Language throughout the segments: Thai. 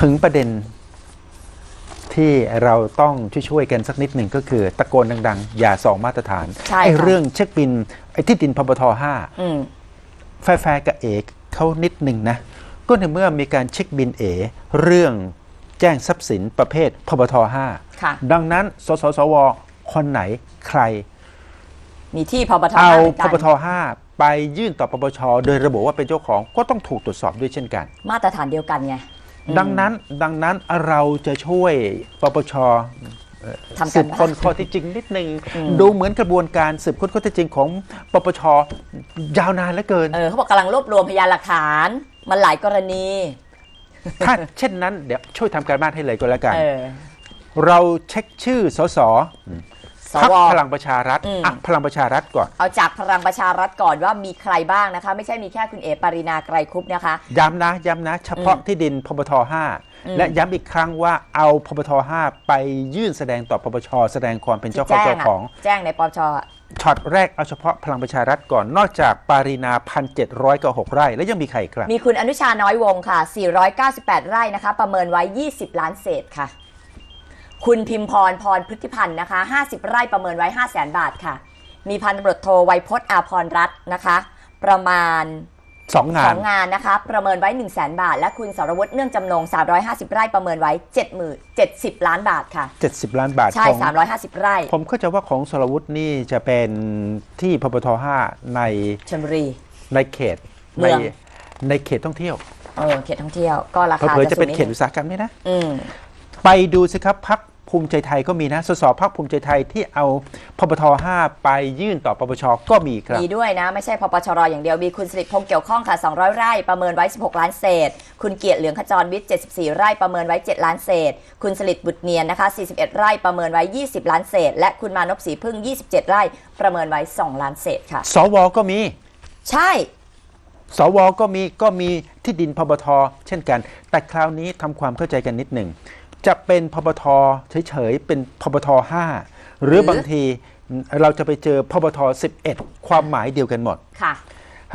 ถึงประเด็นที่เราต้องช่วยๆกันสักนิดหนึ่งก็คือตะโกนดัง ๆ อย่าสองมาตรฐานใช่ไอ้ค่ะเรื่องเช็คบินไอ้ที่ดินพบทห้าอืมแฟร์ๆกับเอกเขานิดหนึ่งนะ ก็ในเมื่อมีการเช็คบินเอ เรื่องแจ้งทรัพย์สินประเภทพบทห้าค่ะดังนั้น สสสว คนไหนใคร มีที่พบทเอาห้าหมืนพกันบทห้าไปยื่นต่อปปชโดยระบุว่าเป็นเจ้าของก็ต้องถูกตรวจสอบด้วยเช่นกัน มาตรฐานเดียวกันไงอืม ดังนั้นดังนั้นเราจะช่วยปปชทำสืกันบบ้าค้นนข้อเที่จริงนิดนึงอืมดูเหมือนกระบวนการสืบค้นข้อเที่จริงของปปชยาวนานเหลือเกินเออเขาบอกกำลังรวบรวมพยานหลักฐาน มันหลายกรณี ถ้าเช่นนั้นเดี๋ยวช่วยทำการบ้านให้เลยก็แล้วกันเออเราเช็คชื่อสสส พักวพลังประชารัฐอืมอะพลังประชารัฐก่อน เอาจากพลังประชารัฐก่อนว่ามีใครบ้างนะคะ ไม่ใช่มีแค่คุณเอ๋ปารินาไกรคุปนะคะ ย้ำนะย้ำนะ เฉพาะอืมที่ดินพบทอืม5และย้ำอีกครั้งว่าเอาพบท5ไปยื่นแสดงต่อปปชแสดงความเป็นเจ้าของแจ้เจ้างอะของ แจ้งในปปชอะช็อตแรกเอาเฉพาะพลังประชารัฐก่อนนอกจากปารีนาพันเจ็ดร้อยกับหกไร่ แล้วยังมีใครอีกครับ มีคุณอนุชาน้อยวงศ์ค่ะ 498 ไร่นะคะ ประเมินไว้ 20 ล้านเศษค่ะ คุณพิมพรพรพฤติพันธ์นะคะ 50 ไร่ประเมินไว้ 5 0 0 0 0 0บาทค่ะ มีพันตำรวจโทไวยพจน์อาพรรัตน์นะคะ ประมาณสองงาสนองงานนะคะ ประเมินไว้ 1 0 0 0 0แบาท และคุณสรวุฒิเนื่องจำนง 350 ไร่ประเมินไว้70,000 70 ล้านบาทค่ะ 70 ล้านบาท ใช่ของ350 ไร่ ผมเข้าใจว่าของสรวุฒินี่จะเป็นที่พบท5ในชลบุรีในเขตเมืในองในเขตท่องเที่ยวเออเขตท่องเที่ยวก็ราเผลคาอๆจะจะสูเป็งนนิดเขตนึอุงตสาหกรรมด้วยนะอืมไปดูสิครับพัก ภูมิใจไทยก็มีนะสสพักภูมิใจไทยที่เอาพบท5ไปยื่นต่อปปชก็มีครับ มีด้วยนะ ไม่ใช่พปชรอย่างเดียวมีคุณสิริพงษ์เกี่ยวข้องค่ะ 200 ไร่ประเมินไว้ 16 ล้านเศษ คุณเกียรติเหลืองขจรวิทย์ 74 ไร่ประเมินไว้ 7 ล้านเศษ คุณสลิดบุตรเนียนนะคะ 41 ไร่ประเมินไว้ 20 ล้านเศษ และคุณมานพศรีพึ่ง 27 ไร่ประเมินไว้ 2 ล้านเศษค่ะ สวก็มี ใช่สวก็มีก็มีที่ดินพบทเช่นกัน แต่คราวนี้ทำความเข้าใจกันนิดหนึ่ง จะเป็นพบทเฉยๆ เป็นพบท5หรือหรือบางทีเราจะไปเจอพบท11ความหมายเดียวกันหมดค่ะ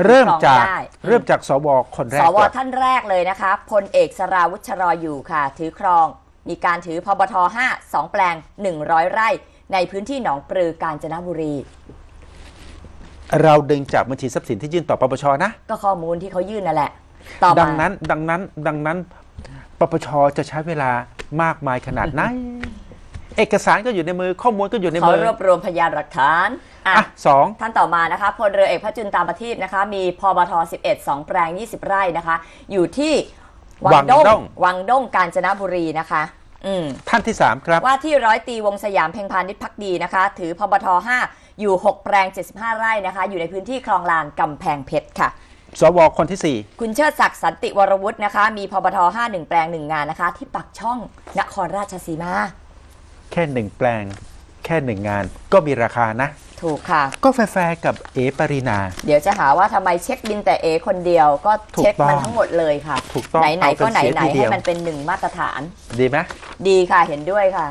เริ่มจากได้เริ่มจากสวคนแรสกวก่อนท่านแรกเลยนะคะพลเอกสราวุฒิชรออยู่ค่ะ ถือครองมีการถือพบท5 2แปลง100ไร่ ในพื้นที่หนองปลือกาญจนบุรีเราดึงจากบัญชีทรัพย์สินที่ยื่นต่อปปชนะ ก็ข้อมูลที่เขายื่นนั่นแหละ ต่อมาดังนั้นดังนั้นดังนั้นปปชจะใช้เวลา มากมายขนาดไหน เอกสารก็อยู่ในมือข้อมูลก็อยู่ในเขามือรวบรวมพยานหลักฐานอะอะสองท่านต่อมานะคะพลเรือเอกพระจุลตามประทีปนะคะ มีพบท11 2 แปลง 20 ไร่นะคะ อยู่ที่วังด้งวังด้งกาญจนบุรีนะคะอืมท่านที่สามครับ ว่าที่ร้อยตีวงสยามเพ็งพาณิชย์พักดีนะคะ ถือพบท5อยู่ 6 แปลง 75 ไร่นะคะ อยู่ในพื้นที่คลองลานกำแพงเพชรค่ะ สวคนที่สี่ คุณเชิดศักดิ์สันติวรวุฒินะคะ มีพบท5 1 แปลง1งานนะคะ ที่ปักช่องนครราชสีมาแค่หนึ่งแปลง แค่หนึ่งงาน ก็มีราคานะ ถูกค่ะ ก็แฟร์ๆกับเอปรินา เดี๋ยวจะหาว่าทำไมเช็คบินแต่เอคนเดียวก็เช็คถูกต้องมันทั้งหมดเลยค่ะ ถูกต้องไหนเอาๆกัก็นไหนเสียไหนทีเดีให้ยว มันเป็นหนึ่งมาตรฐาน ดีไหมดีค่ะเห็นด้วยค่ะ